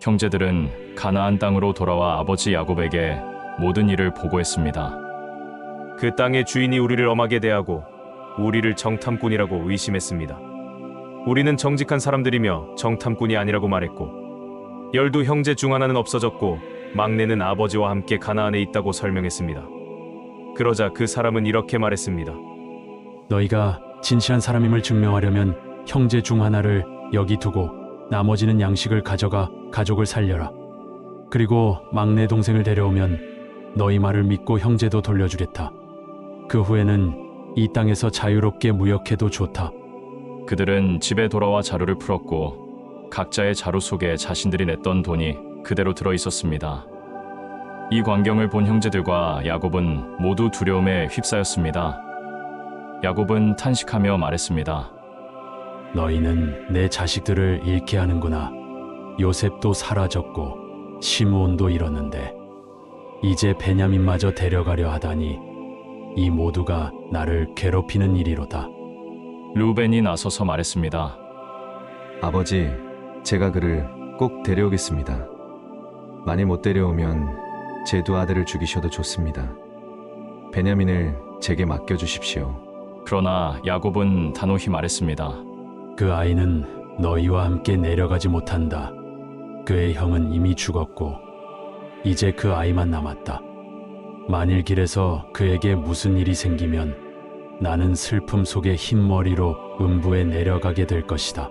형제들은 가나안 땅으로 돌아와 아버지 야곱에게 모든 일을 보고했습니다. 그 땅의 주인이 우리를 엄하게 대하고 우리를 정탐꾼이라고 의심했습니다. 우리는 정직한 사람들이며 정탐꾼이 아니라고 말했고 열두 형제 중 하나는 없어졌고 막내는 아버지와 함께 가나안에 있다고 설명했습니다. 그러자 그 사람은 이렇게 말했습니다. 너희가 진실한 사람임을 증명하려면 형제 중 하나를 여기 두고 나머지는 양식을 가져가 가족을 살려라. 그리고 막내 동생을 데려오면 너희 말을 믿고 형제도 돌려주겠다. 그 후에는 이 땅에서 자유롭게 무역해도 좋다. 그들은 집에 돌아와 자루를 풀었고 각자의 자루 속에 자신들이 냈던 돈이 그대로 들어 있었습니다. 이 광경을 본 형제들과 야곱은 모두 두려움에 휩싸였습니다. 야곱은 탄식하며 말했습니다. 너희는 내 자식들을 잃게 하는구나. 요셉도 사라졌고 시므온도 잃었는데 이제 베냐민마저 데려가려 하다니 이 모두가 나를 괴롭히는 일이로다. 루벤이 나서서 말했습니다. 아버지, 제가 그를 꼭 데려오겠습니다. 만일 못 데려오면 제 두 아들을 죽이셔도 좋습니다. 베냐민을 제게 맡겨주십시오. 그러나 야곱은 단호히 말했습니다. 그 아이는 너희와 함께 내려가지 못한다. 그의 형은 이미 죽었고 이제 그 아이만 남았다. 만일 길에서 그에게 무슨 일이 생기면 나는 슬픔 속의 흰머리로 음부에 내려가게 될 것이다.